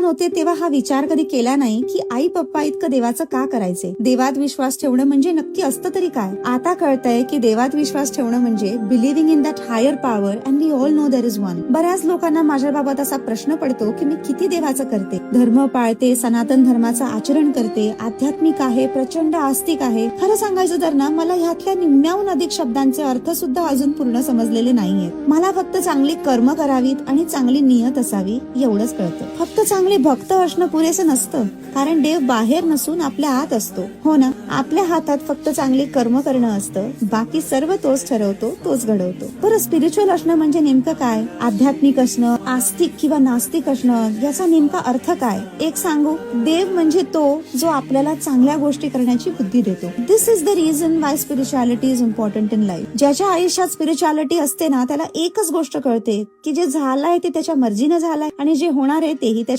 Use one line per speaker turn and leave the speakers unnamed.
लहान होते तेव्हा हा विचार कधी केला नाही की आई पप्पा इतकं देवाचं का करायचे? देवात विश्वास ठेवणं म्हणजे नक्की असतं तरी काय? आता कळतंय की देवात विश्वास ठेवणं म्हणजे believing in that higher power and we all know there is one बऱ्याच लोकांना माझ्या बाबत असा प्रश्न पडतो की मी किती देवाचं करते? धर्म पाळते सनातन धर्माचं आचरण करते आध्यात्मिक आहे प्रचंड आस्तिक आहे. खरं सांगायचं तर ना मला ह्यातल्या निम्म्याहून अधिक शब्दांचे अर्थ सुद्धा अजून पूर्ण समजलेले नाहीयेत. मला फक्त चांगली कर्म करावीत आणि चांगली नियत असावी एवढंच कळतं. फक्त चांगली भक्त असणं पुरेसं नसतं. कारण देव बाहेर नसून आपल्या आत असतो. हो ना? आपल्या हातात फक्त चांगली कर्म करणं असतं. बाकी सर्व तोच ठरवतो तोच घडवतो. बरं स्पिरिच्युअल असणं म्हणजे नेमकं काय? आध्यात्मिक असणं आस्तिक किंवा नास्तिक असणं याचा नेमका अर्थ काय? एक सांगू? देव म्हणजे तो जो आपल्याला चांगल्या गोष्टी करण्याची बुद्धी देतो. This is the reason why spirituality is important in life ज्याच्या आयुष्यात स्पिरिच्युअलिटी असते ना त्याला एकच गोष्ट कळते की जे झालंय ते त्याच्या मर्जीनं झालंय आणि जे होणार आहे तेही त्याच्या